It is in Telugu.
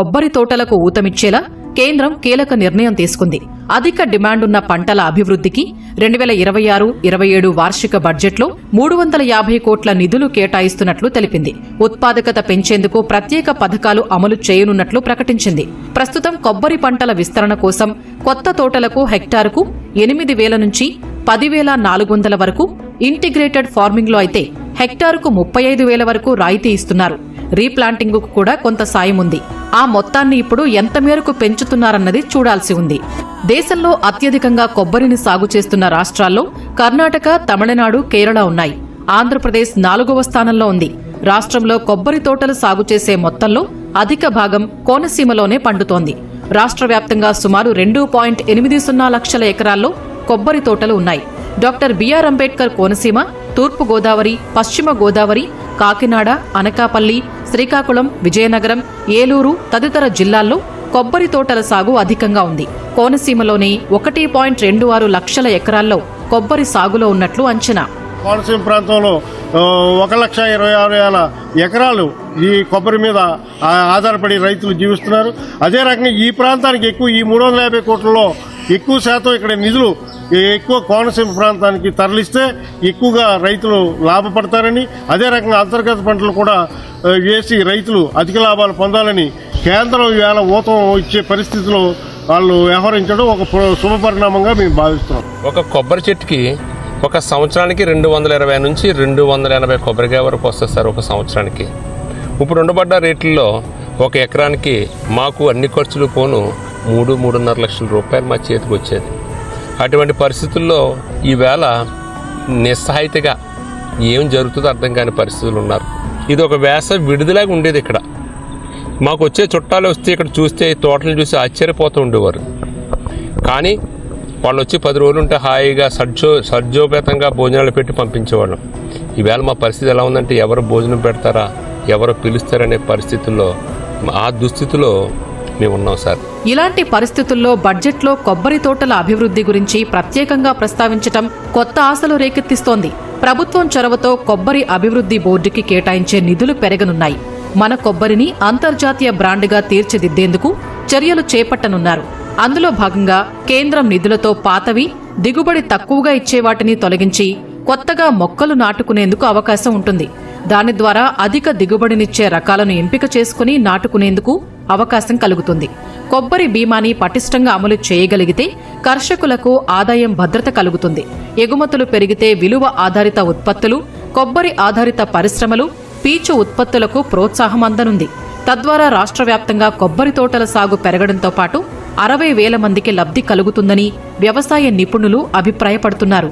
కొబ్బరి తోటలకు ఊతమిచ్చేలా కేంద్రం కీలక నిర్ణయం తీసుకుంది. అధిక డిమాండున్న పంటల అభివృద్ధికి రెండు వేల ఇరవై ఆరు ఇరవై ఏడు వార్షిక బడ్జెట్లో మూడు వందల యాభై కోట్ల నిధులు కేటాయిస్తున్నట్లు తెలిపింది. ఉత్పాదకత పెంచేందుకు ప్రత్యేక పథకాలు అమలు చేయనున్నట్లు ప్రకటించింది. ప్రస్తుతం కొబ్బరి పంటల విస్తరణ కోసం కొత్త తోటలకు హెక్టారుకు ఎనిమిది వేల నుంచి పదివేల నాలుగు వందల వరకు ఇంటిగ్రేటెడ్ ఫార్మింగ్లో అయితే హెక్టారుకు ముప్పై ఐదు వేల వరకు రాయితీ ఇస్తున్నారు. రీప్లాంటింగ్ కూడా కొంత సాయం ఉంది. ఆ మొత్తాన్ని ఇప్పుడు ఎంత మేరకు పెంచుతున్నారన్నది చూడాల్సి ఉంది. దేశంలో అత్యధికంగా కొబ్బరిని సాగు చేస్తున్న రాష్ట్రాల్లో కర్ణాటక తమిళనాడు కేరళ ఉన్నాయి. ఆంధ్రప్రదేశ్ నాలుగవ స్థానంలో ఉంది. రాష్ట్రంలో కొబ్బరి తోటలు సాగు చేసే మొత్తంలో అధిక భాగం కోనసీమలోనే పండుతోంది. రాష్ట్ర వ్యాప్తంగా సుమారు రెండు పాయింట్ ఎనిమిది సున్నా లక్షల ఎకరాల్లో కొబ్బరి తోటలు ఉన్నాయి. డాక్టర్ బిఆర్ అంబేద్కర్ కోనసీమ తూర్పు గోదావరి పశ్చిమ గోదావరి కాకినాడ అనకాపల్లి శ్రీకాకుళం విజయనగరం ఏలూరు తదితర జిల్లాల్లో కొబ్బరి తోటల సాగు అధికంగా ఉంది. కోనసీమలోని ఒకటి పాయింట్ రెండు ఆరు లక్షల ఎకరాల్లో కొబ్బరి సాగులో ఉన్నట్లు అంచనా. కోనసీమ ప్రాంతంలో ఒక లక్ష ఇరవై ఆరు వేల ఎకరాలు ఈ కొబ్బరి మీద ఆధారపడి రైతులు జీవిస్తున్నారు. అదే రకంగా ఈ ప్రాంతానికి ఎక్కువ ఈ మూడు వందల యాభై కోట్లలో ఎక్కువ శాతం ఇక్కడ నిధులు ఎక్కువ కోనసీమ ప్రాంతానికి తరలిస్తే ఎక్కువగా రైతులు లాభపడతారని అదే రకంగా అంతర్గత పంటలు కూడా వేసి రైతులు అధిక లాభాలు పొందాలని కేంద్రం ఈవేళ ఊతం ఇచ్చే పరిస్థితిలో వాళ్ళు వ్యవహరించడం ఒక శుభ పరిణామంగా మేము భావిస్తున్నాం. ఒక కొబ్బరి చెట్టుకి ఒక సంవత్సరానికి రెండు వందల ఇరవై నుంచి రెండు వందల ఎనభై కొబ్బరికాయ వరకు వస్తుంది సార్ ఒక సంవత్సరానికి. ఇప్పుడు ఉండబడ్డ రేట్లలో ఒక ఎకరానికి మాకు అన్ని ఖర్చులు పోను మూడు మూడున్నర లక్షల రూపాయలు మా చేతికి వచ్చేది. అటువంటి పరిస్థితుల్లో ఈవేళ నిస్సహాయితగా ఏం జరుగుతుందో అర్థం కాని పరిస్థితులు ఉన్నారు. ఇది ఒక వేస విడుదలాగా ఉండేది ఇక్కడ. మాకు వచ్చే చుట్టాలు వస్తే ఇక్కడ చూస్తే తోటలు చూసి ఆశ్చర్యపోతూ ఉండేవారు. కానీ వాళ్ళు వచ్చి పది రోజులు ఉంటే హాయిగా సర్జో సర్జోపేతంగా భోజనాలు పెట్టి పంపించేవాళ్ళం. ఈవేళ మా పరిస్థితి ఎలా ఉందంటే ఎవరు భోజనం పెడతారా ఎవరు పిలుస్తారనే పరిస్థితుల్లో ఆ దుస్థితిలో మేము ఉన్నాం సార్. ఇలాంటి పరిస్థితుల్లో బడ్జెట్లో కొబ్బరి తోటల అభివృద్ధి గురించి ప్రత్యేకంగా ప్రస్తావించటం కొత్త ఆశలు రేకెత్తిస్తోంది. ప్రభుత్వం చొరవతో కొబ్బరి అభివృద్ధి బోర్డుకి కేటాయించే నిధులు పెరగనున్నాయి. మన కొబ్బరిని అంతర్జాతీయ బ్రాండ్గా తీర్చిదిద్దేందుకు చర్యలు చేపట్టనున్నారు. అందులో భాగంగా కేంద్రం నిధులతో పాతవి దిగుబడి తక్కువగా ఇచ్చే వాటిని తొలగించి కొత్తగా మొక్కలు నాటుకునేందుకు అవకాశం ఉంటుంది. దాని ద్వారా అధిక దిగుబడినిచ్చే రకాలను ఎంపిక చేసుకుని నాటుకునేందుకు అవకాశం కలుగుతుంది. కొబ్బరి బీమాని పటిష్టంగా అమలు చేయగలిగితే కర్షకులకు ఆదాయం భద్రత కలుగుతుంది. ఎగుమతులు పెరిగితే విలువ ఆధారిత ఉత్పత్తులు కొబ్బరి ఆధారిత పరిశ్రమలు పీచు ఉత్పత్తులకు ప్రోత్సాహం అందనుంది. తద్వారా రాష్ట్ర వ్యాప్తంగా కొబ్బరి తోటల సాగు పెరగడంతో పాటు అరవై వేల మందికి లబ్ధి కలుగుతుందని వ్యవసాయ నిపుణులు అభిప్రాయపడుతున్నారు.